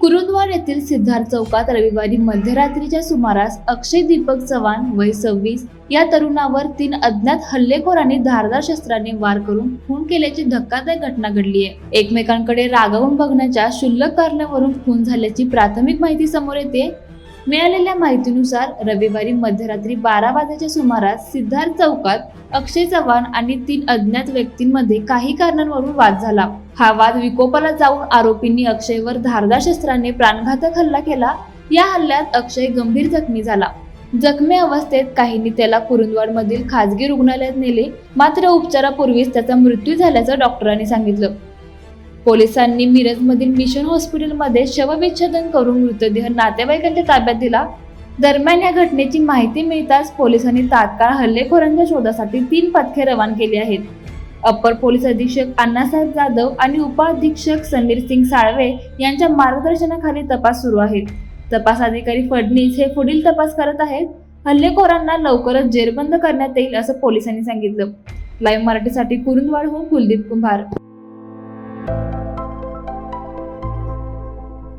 कुरुंदवार येथील सिद्धार्थ चौकात रविवारी मध्यरात्रीच्या सुमारास अक्षय दीपक चव्हाण वय सव्वीस या तरुणावर तीन अज्ञात हल्लेखोरांनी धारदार शस्त्राने वार करून खून केल्याची धक्कादायक घटना घडली आहे. एकमेकांकडे रागावून बघण्याच्या क्षुल्लक कारणावरून खून झाल्याची प्राथमिक माहिती समोर येते. मिळालेल्या माहितीनुसार रविवारी मध्यरात्री बारा वाजेच्या सुमारास सिद्धार्थ चौकात अक्षय चव्हाण आणि तीन अज्ञात व्यक्तींमध्ये काही कारणांवरून वाद झाला. हा वाद विकोपाला जाऊन आरोपींनी अक्षयवर धारदार शस्त्राने प्राणघातक हल्ला केला. या हल्ल्यात अक्षय गंभीर जखमी झाला. जखमी अवस्थेत काहींनी त्याला कुरुंदवाडमधील खाजगी रुग्णालयात नेले. मात्र उपचारापूर्वीच त्याचा मृत्यू झाल्याचं डॉक्टरांनी सांगितलं. पोलिसांनी मिरजमधील मिशन हॉस्पिटलमध्ये शवविच्छेदन करून मृतदेह नातेवाईकांच्या ताब्यात दिला. दरम्यान या घटनेची माहिती मिळताच पोलिसांनी तात्काळ हल्लेखोरांच्या शोधासाठी तीन पथके रवान केली आहेत. अप्पर पोलीस अधीक्षक अण्णासाहेब जाधव आणि उपाधीक्षक समीर सिंग साळवे यांच्या मार्गदर्शनाखाली तपास सुरू आहे तपास अधिकारी फडणीस हे पुढील तपास करत आहेत. हल्लेखोरांना लवकरच जेरबंद करण्यात येईल असं पोलिसांनी सांगितलं. लाईव्ह मराठीसाठी कुरुंदवाडहून कुलदीप कुंभार. Thank you